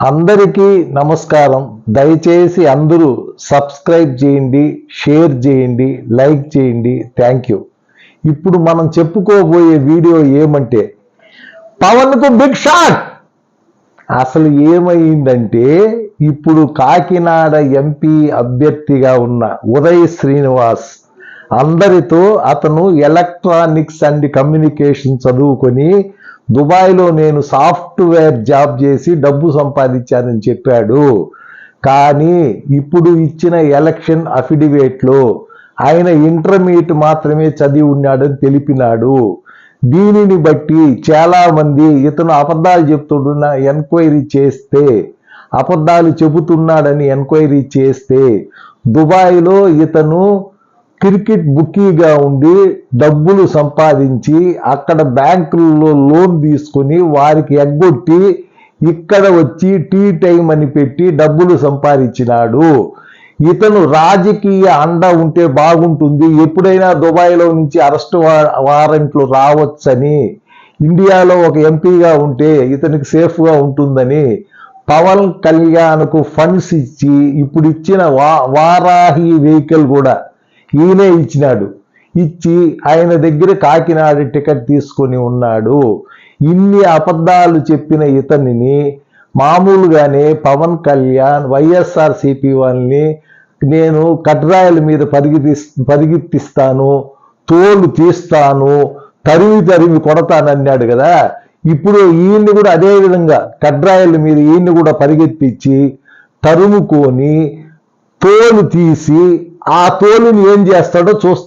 అందరికీ నమస్కారం. దయచేసి అందరూ సబ్స్క్రైబ్ చేయండి షేర్ చేయండి లైక్ చేయండి. థ్యాంక్ యూ ఇప్పుడు మనం చెప్పుకోబోయే వీడియో ఏమంటే పవన్కు బిగ్ షాట్ అసలు ఏమైందంటే ఇప్పుడు కాకినాడ ఎంపీ అభ్యర్థిగా ఉన్న ఉదయ్ శ్రీనివాస్ అందరితో అతను ఎలక్ట్రానిక్స్ అండ్ కమ్యూనికేషన్ చదువుకొని దుబాయ్లో నేను సాఫ్ట్వేర్ జాబ్ చేసి డబ్బు సంపాదించానని చెప్పాడు. కానీ ఇప్పుడు ఇచ్చిన ఎలక్షన్ అఫిడవిట్లో ఆయన ఇంటర్మీడియట్ మాత్రమే చదివి ఉన్నాడని తెలిపినాడు. దీనిని బట్టి చాలామంది ఇతను అబద్ధాలు చెప్తున్న ఎంక్వైరీ చేస్తే అబద్ధాలు చెబుతున్నాడని ఎంక్వైరీ చేస్తే దుబాయ్లో ఇతను క్రికెట్ బుకీగా ఉండి డబ్బులు సంపాదించి అక్కడ బ్యాంకుల్లో లోన్ తీసుకుని వారికి ఎగ్గొట్టి ఇక్కడ వచ్చి టీ టైం అని పెట్టి డబ్బులు సంపాదించినాడు. ఇతను రాజకీయ అండ ఉంటే బాగుంటుంది. ఎప్పుడైనా దుబాయ్లో నుంచి అరెస్ట్ వారెంట్లు రావచ్చని ఇండియాలో ఒక ఎంపీగా ఉంటే ఇతనికి సేఫ్గా ఉంటుందని పవన్ కళ్యాణ్కు ఫండ్స్ ఇచ్చి ఇప్పుడు ఇచ్చిన వా వారాహి వెహికల్ కూడా ఈయనే ఇచ్చినాడు. ఇచ్చి ఆయన దగ్గర కాకినాడ టికెట్ తీసుకొని ఉన్నాడు. ఇన్ని అబద్ధాలు చెప్పిన ఇతనిని మామూలుగానే పవన్ కళ్యాణ్ వైఎస్ఆర్ సిపి వాళ్ళని నేను కట్రాయల మీద పరిగెత్తి పరిగెత్తిస్తాను తోలు తీస్తాను తరివి తరివి కొడతానన్నాడు కదా. ఇప్పుడు ఈయన్ని కూడా అదే విధంగా కడ్రాయల మీద ఈయన్ని కూడా పరిగెత్తించి తరుముకొని తోలు తీసి ఆ తోలుని ఏం చేస్తాడో చూస్తాం.